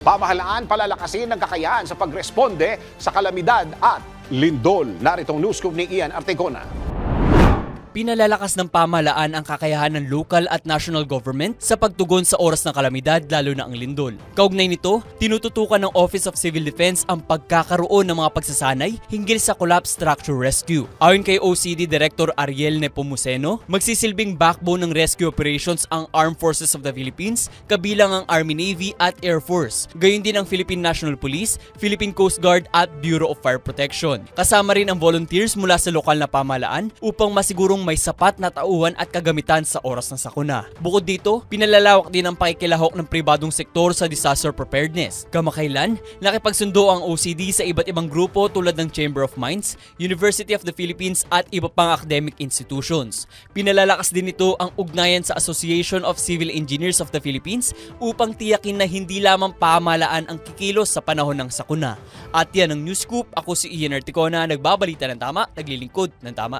Pamahalaan palalakasin ng kakayahan sa pagresponde sa kalamidad at lindol. Naritong news ni Ian Artegona. Pinalalakas ng pamahalaan ang kakayahan ng local at national government sa pagtugon sa oras ng kalamidad lalo na ang lindol. Kaugnay nito, tinututukan ng Office of Civil Defense ang pagkakaroon ng mga pagsasanay hinggil sa collapse structure rescue. Ayon kay OCD Director Ariel Nepomuceno, magsisilbing backbone ng rescue operations ang Armed Forces of the Philippines, kabilang ang Army Navy at Air Force. Gayun din ang Philippine National Police, Philippine Coast Guard at Bureau of Fire Protection. Kasama rin ang volunteers mula sa lokal na pamahalaan upang masigurong may sapat na tauhan at kagamitan sa oras ng sakuna. Bukod dito, pinalalawak din ang pakikilahok ng pribadong sektor sa disaster preparedness. Kamakailan, nakipagsundo ang OCD sa iba't ibang grupo tulad ng Chamber of Mines, University of the Philippines at iba pang academic institutions. Pinalalakas din ito ang ugnayan sa Association of Civil Engineers of the Philippines upang tiyakin na hindi lamang pamahalaan ang kikilos sa panahon ng sakuna. At yan ang News Scoop. Ako si Ian Articona, nagbabalita ng tama, naglilingkod ng tama.